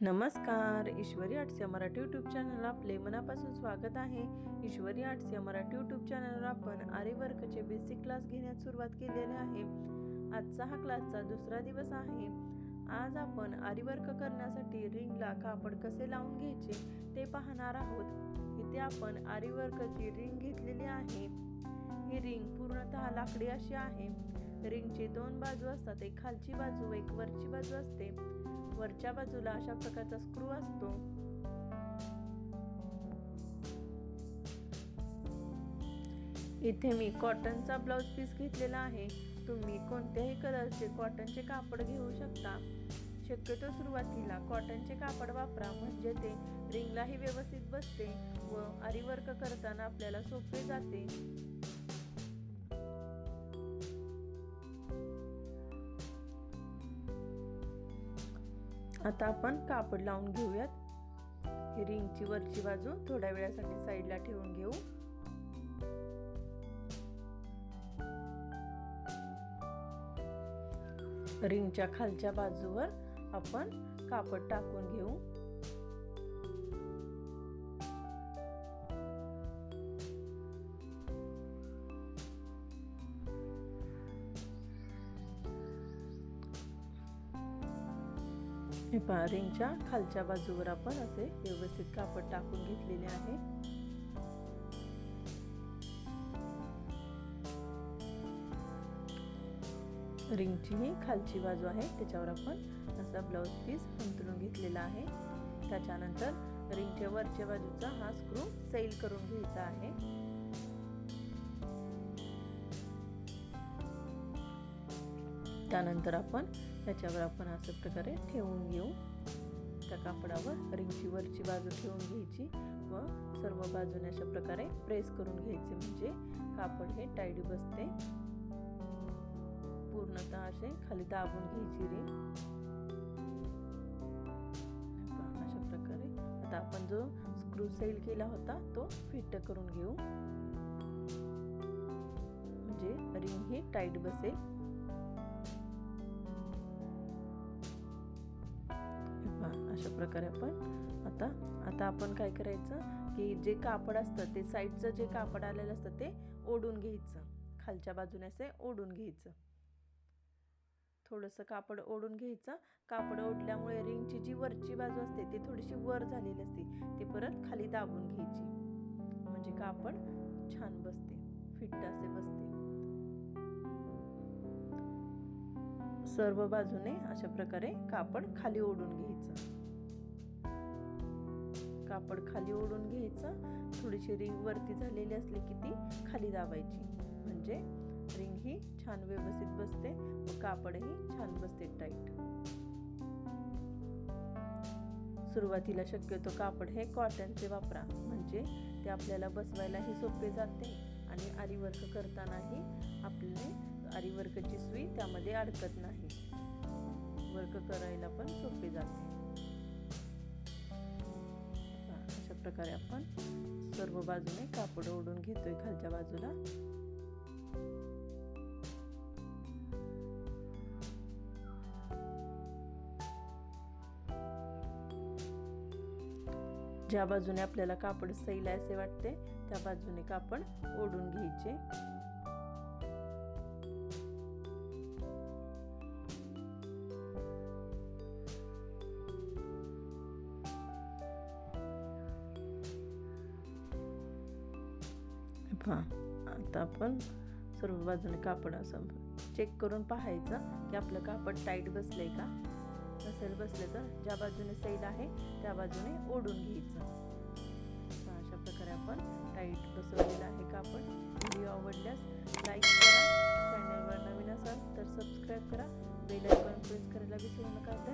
नमस्कार ईश्वरी आर्ट्स या मराठी यूट्यूब चॅनलला आपले मनापासून स्वागत आहे. ईश्वरी आर्ट्स या मराठी यूट्यूब चॅनलवर आपण आरे वर्कचे बेसिक क्लास घेण्यास सुरुवात केलेली आहे. आजचा हा क्लासचा दुसरा दिवस आहे. आज आपण आरिवर्क करण्यासाठी रिंगला कापड कसे लावून घ्यायचे ते पाहणार आहोत. इथे आपण आरीवर्कची रिंग घेतलेली आहे. ही रिंग पूर्णतः लाकडी अशी आहे. रिंगची दोन बाजू असतात एक खालची बाजू एक वरची बाजू असते. वरच्या बाजूला अशा प्रकारचा स्क्रू असतो. इथे मी कॉटनचा ब्लाउज पीस घेतलेला आहे. तुम्ही कोणत्याही कलरचे कॉटनचे कापड घेऊ शकता. शक्यतो सुरुवातीला कॉटनचे कापड वापरा म्हणजे ते रिंगलाही व्यवस्थित बसते व आरी वर्क करताना आपल्याला सोपे जाते. आता आपण कापड लावून घेऊयात. ही रिंगची वरची बाजू थोड्या वेळासाठी साईडला ठेवून घेऊ. रिंगच्या खालच्या बाजूवर आपण कापड टाकून घेऊ. हे रिंगच्या खालच्या बाजूवर आपण असे व्यवस्थित कापड टाकून घेतलेले आहे. रिंगची ही खालची बाजू आहे त्याच्यावर आपण असा ब्लाउज पीस अंतरून घेतलेला आहे. त्याच्यानंतर रिंगच्या वरच्या बाजूचा हा स्क्रू सैल करून घ्यायचा आहे. त्यानंतर आपण त्याच्यावर आपण असं प्रकारे ठेवून घेऊ. त्या कापडावर रिंगची वरची बाजू ठेवून घ्यायची व सर्व बाजूने अशा प्रकारे प्रेस करून घ्यायचे. म्हणजे कापड हे टाईट बसते. पूर्णतः असे खाली दाबून घ्यायची रिंग. अशा प्रकारे. आता आपण जो स्क्रू सेल केला होता तो फिट करून घेऊ. म्हणजे रिंग ही टाईट बसेल. प्रकारे आपण आता आता आपण काय करायचं की जे कापड असतं ते साईडचं जे कापड आलेलं असतं ते ओढून घ्यायचं. खालच्या बाजूने असे ओढून घ्यायचं. थोडंसं कापड ओढून घ्यायचं. कापड ओढल्यामुळे रिंगची जी वरची बाजू असते ती थोडीशी वर झालेली असते. ती परत खाली दाबून घ्यायची. म्हणजे कापड छान बसते. फिट असे बसते. सर्व बाजूने अशा प्रकारे कापड खाली ओढून घ्यायचं. कापड खाली ओढून घ्यायचं. थोडीशी रिंग वरती झालेली असली की ती खाली दाबायची. म्हणजे रिंग ही छान व्यवस्थित बसते व कापडही छान बसते टाईट सुरुवातीला शक्यतो कापड हे कॉटनचे वापरा. म्हणजे ते आपल्याला बसवायलाही सोपे जाते आणि आरी वर्क करतानाही आपले आरीवर्कची सुई त्यामध्ये अडकत नाही. वर्क करायला पण सोपे जाते. प्रकारे आपण सर्व बाजूने कापड ओढून घेतोय खालच्या बाजूला. ज्या बाजूने आपल्याला कापड सैल असे वाटते त्या बाजूने कापड ओढून घ्यायचे. हां आता आपण सर्व बाजूने कापड असं चेक करून पाहायचं की आपलं कापड टाईट बसलं आहे का? नसेल बसले तर ज्या बाजूने सैल आहे त्या बाजूने ओढून घ्यायचं. अशा प्रकारे आपण टाईट बसवलेलं आहे कापड. व्हिडिओ आवडल्यास लाईक करा चॅनलवर नवीन असाल तर सबस्क्राईब करा. बेल आयकॉन प्रेस करायला विसरू नका.